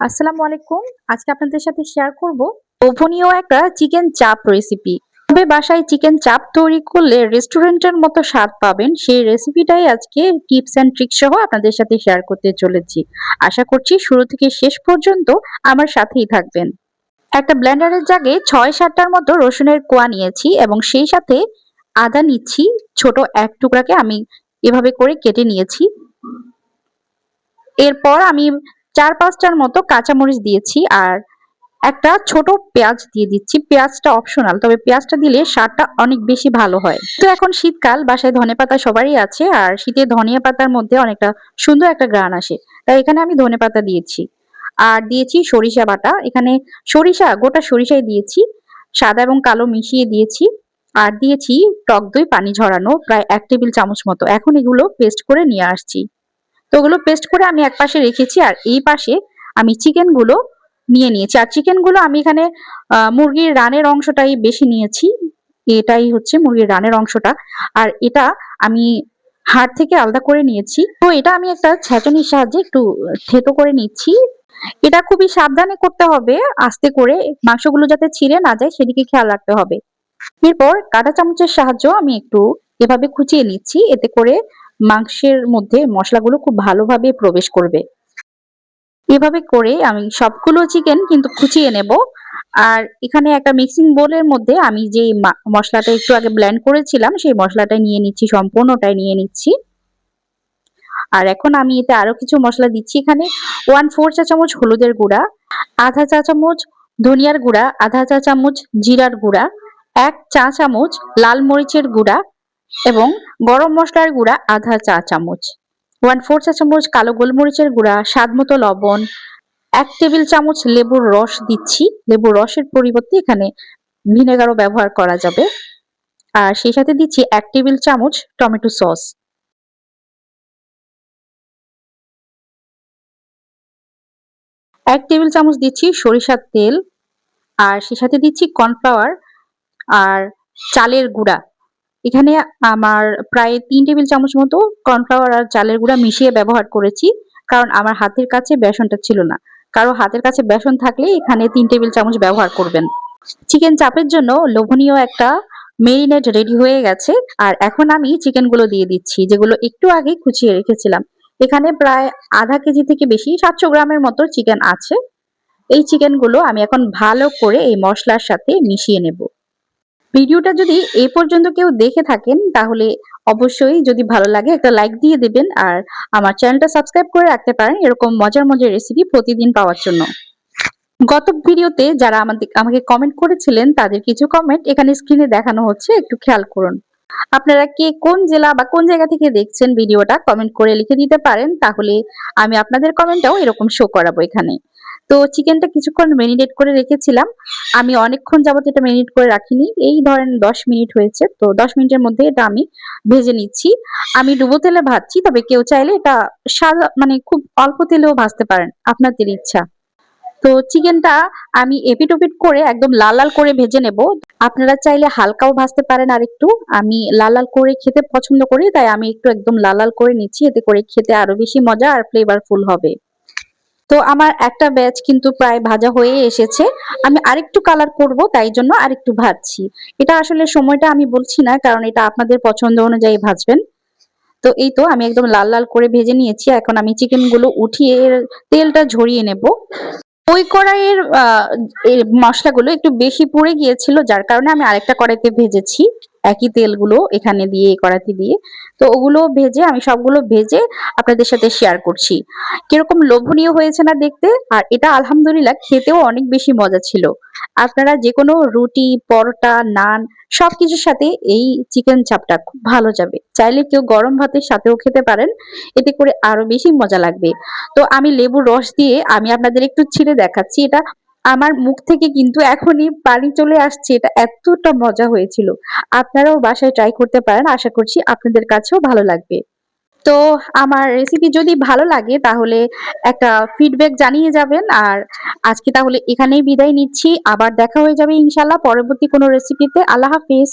আসসালামু আলাইকুম। আজকে আপনাদের সাথে শেয়ার করব লোভনীয় একটা চিকেন চাপ রেসিপি তবে বাসায় চিকেন চাপ তৈরি করলে রেস্টুরেন্টের মতো স্বাদ পাবেন সেই রেসিপিটাই আজকে টিপস অ্যান্ড ট্রিক্স সহ আপনাদের সাথে শেয়ার করতে চলেছি। আশা করছি শুরু থেকে শেষ পর্যন্ত আমার সাথেই থাকবেন। একটা ব্লেন্ডারের জাগে ছয় সাতটার মতো রসুনের কোয়া নিয়েছি এবং সেই সাথে আদা নিচ্ছি, ছোট এক টুকরাকে আমি এভাবে করে কেটে নিয়েছি। এরপর আমি চার পাঁচটার মতো কাঁচামরিচ দিয়েছি আর একটা ছোট পেঁয়াজ দিয়ে দিচ্ছি। পেঁয়াজটা অপশনাল তবে পেঁয়াজটা দিলে স্বাদটা অনেক বেশি ভালো হয়। তো এখন শীতকাল, বাসায় ধনে পাতা সবারই আছে আর শীতে ধনিয়া পাতার মধ্যে অনেকটা সুন্দর একটা গ্রান আসে। তাই এখানে আমি ধনে পাতা দিয়েছি। আর দিয়েছি সরিষা বাটা। এখানে সরিষা, গোটা সরিষাই দিয়েছি। সাদা এবং কালো মিশিয়ে দিয়েছি। আর দিয়েছি টক দই, পানি ঝরানো, প্রায় এক টেবিল চামচ মতো। এখন এগুলো পেস্ট করে নিয়ে আসছি। তো ওগুলো পেস্ট করে আমি এক পাশে রেখেছি আর এই পাশে আমি চিকেনগুলো নিয়ে নিয়েছি। আর চিকেনগুলো আমি এখানে মুরগির রানের অংশটাই বেশি নিয়েছি। এটাই হচ্ছে মুরগির রানের অংশটা। আর এটা আমি হাড় থেকে আলাদা করে নিয়েছি। তো এটা আমি একটা ছেঁচনির সাহায্যে একটু থেতো করে নিচ্ছি। এটা খুবই সাবধানে করতে হবে, আস্তে করে। মাংসগুলো যাতে ছিঁড়ে না যায়, সেদিকে খেয়াল রাখতে হবে। এরপর কাঁটা চামচের সাহায্য আমি একটু এভাবে খুঁচিয়ে নিচ্ছি। এতে করে মাংসের মধ্যে মশলাগুলো খুব ভালোভাবে প্রবেশ করবে। এভাবে করে আমি সবগুলো চিকেন কিন্তু খুঁচিয়ে নেব। আর এখানে একটা মিক্সিং বোলের মধ্যে আমি যে মশলাটা একটু আগে ব্লেন্ড করেছিলাম, সেই মশলাটা নিয়ে নিচ্ছি, সম্পূর্ণটাই নিয়ে নিচ্ছি। আর এখন আমি এতে আরও কিছু মশলা দিচ্ছি। এখানে ওয়ান ফোর চা চামচ হলুদের গুঁড়া, আধা চা চামচ ধনিয়ার গুঁড়া, আধা চা চামচ জিরার গুঁড়া, এক চা চামচ লাল মরিচের গুঁড়া এবং গরম মশলার গুঁড়া আধা চা চামচ। ওয়ান ফোর চা চামচ কালো গোলমরিচের গুঁড়া, স্বাদ মতো লবণ, এক টেবিল চামচ লেবুর রস দিচ্ছি। লেবুর রসের পরিবর্তে এখানে ভিনেগারও ব্যবহার করা যাবে। আর সেই সাথে দিচ্ছি এক টেবিল চামচ টমেটো সস। এক টেবিল চামচ দিচ্ছি সরিষার তেল। আর সে সাথে দিচ্ছি কর্নফ্লাওয়ার আর চালের গুঁড়া। এখানে আমার প্রায় তিন টেবিল চামচ মতো কর্নফ্লাওয়ার আর চালের গুঁড়া মিশিয়ে ব্যবহার করেছি, কারণ আমার হাতের কাছে বেসনটা ছিল না। কারও হাতের কাছে বেসন থাকলে এখানে তিন টেবিল চামচ ব্যবহার করবেন। চিকেন চাপের জন্য লোভনীয় একটা মেরিনেট রেডি হয়ে গেছে, আর এখন আমি চিকেনগুলো দিয়ে দিচ্ছি, যেগুলো একটু আগে খুঁচিয়ে রেখেছিলাম। এখানে প্রায় আধা কেজি থেকে বেশি সাতশো গ্রামের মতো চিকেন আছে। এই চিকেনগুলো আমি এখন ভালো করে এই মশলার সাথে মিশিয়ে নেব। ভিডিওটা যদি এ পর্যন্ত কেউ দেখে থাকেন, তাহলে অবশ্যই যদি ভালো লাগে একটা লাইক দিয়ে দেবেন আর আমার চ্যানেলটা সাবস্ক্রাইব করে রাখতে পারেন এরকম মজার মজার রেসিপি প্রতিদিন পাওয়ার জন্য। গত ভিডিওতে যারা আমাদের, আমাকে কমেন্ট করেছিলেন, তাদের কিছু কমেন্ট এখানে স্ক্রিনে দেখানো হচ্ছে, একটু খেয়াল করুন। আপনারা কে কোন জেলা বা কোন জায়গা থেকে দেখছেন ভিডিওটা কমেন্ট করে লিখে দিতে পারেন, তাহলে আমি আপনাদের কমেন্টটাও এরকম শো করাবো এখানে। তো চিকেনটা কিছুক্ষণ মেরিনেট করে রেখেছিলাম। আমি অনেকক্ষণ যাবত এটা মেরিনেট করে রাখিনি। এই ধরেন দশ মিনিট হয়েছে। তো দশ মিনিটের মধ্যে এটা আমি ভেজে নিচ্ছি। আমি ডুবো তেলে ভাজছি, তবে কেউ চাইলে এটা সাদা মানে খুব অল্প তেলেও ভাজতে পারেন। আপনাদের ইচ্ছা। তো চিকেনটা আমি এপিট ওপিট করে একদম লাল লাল করে ভেজে নেব। আপনারা চাইলে হালকাও ভাজতে পারেন আর একটু আমি লাল লাল করে খেতে পছন্দ করি, তাই আমি একটু একদম লাল লাল করে নিচ্ছি। এতে করে খেতে আরও বেশি মজা আর ফ্লেভারফুল হবে। তো আমার একটা ব্যাচ কিন্তু প্রায় ভাজা হয়ে এসেছে। আমি আরেকটু কালার করব, তাই জন্য আরেকটু ভাজছি। এটা আসলে সময়টা আমি বলছি না, কারণ এটা আপনাদের পছন্দ অনুযায়ী ভাজবেন। তো এই তো আমি একদম লাল লাল করে ভেজে নিয়েছি, এখন আমি চিকেনগুলো উঠিয়ে তেলটা ঝরিয়ে নেব। ওই কড়াইয়ের মশলাগুলো একটু বেশি পুড়ে গিয়েছিল, যার কারণে আমি আরেকটা কড়াইতে ভেজেছি। একই তেলগুলো এখানে দিয়ে কড়াইতে দিয়ে। তো ওগুলো ভেজে, আমি সবগুলো ভেজে আপনাদের সাথে শেয়ার করছি। কীরকম লোভনীয় হয়েছে না দেখতে? আর এটা আলহামদুলিল্লাহ খেতেও অনেক বেশি মজা ছিল। আপনারা যে কোনো রুটি, পরোটা, নান, সবকিছুর সাথে এই চিকেন চাপটা খুব ভালো যাবে। চাইলে কেউ গরম ভাতের সাথেও খেতে পারেন। এতে করে আরও বেশি মজা লাগবে। তো আমি লেবুর রস দিয়ে আমি আপনাদের একটু ছিঁড়ে দেখাচ্ছি। এটা আমার মুখ থেকে কিন্তু এখনই পানি চলে আসছে। এটা এতটা মজা হয়েছিল। আপনারাও বাসায় ট্রাই করতে পারেন। আশা করছি আপনাদের কাছেও ভালো লাগবে। তো আমার রেসিপি যদি ভালো লাগে, তাহলে একটা ফিডব্যাক জানিয়ে যাবেন। আর আজকে তাহলে এখানেই বিদায় নিচ্ছি। আবার দেখা হয়ে যাবে ইনশাল্লাহ পরবর্তী কোনো রেসিপিতে আল্লাহ হাফিজ।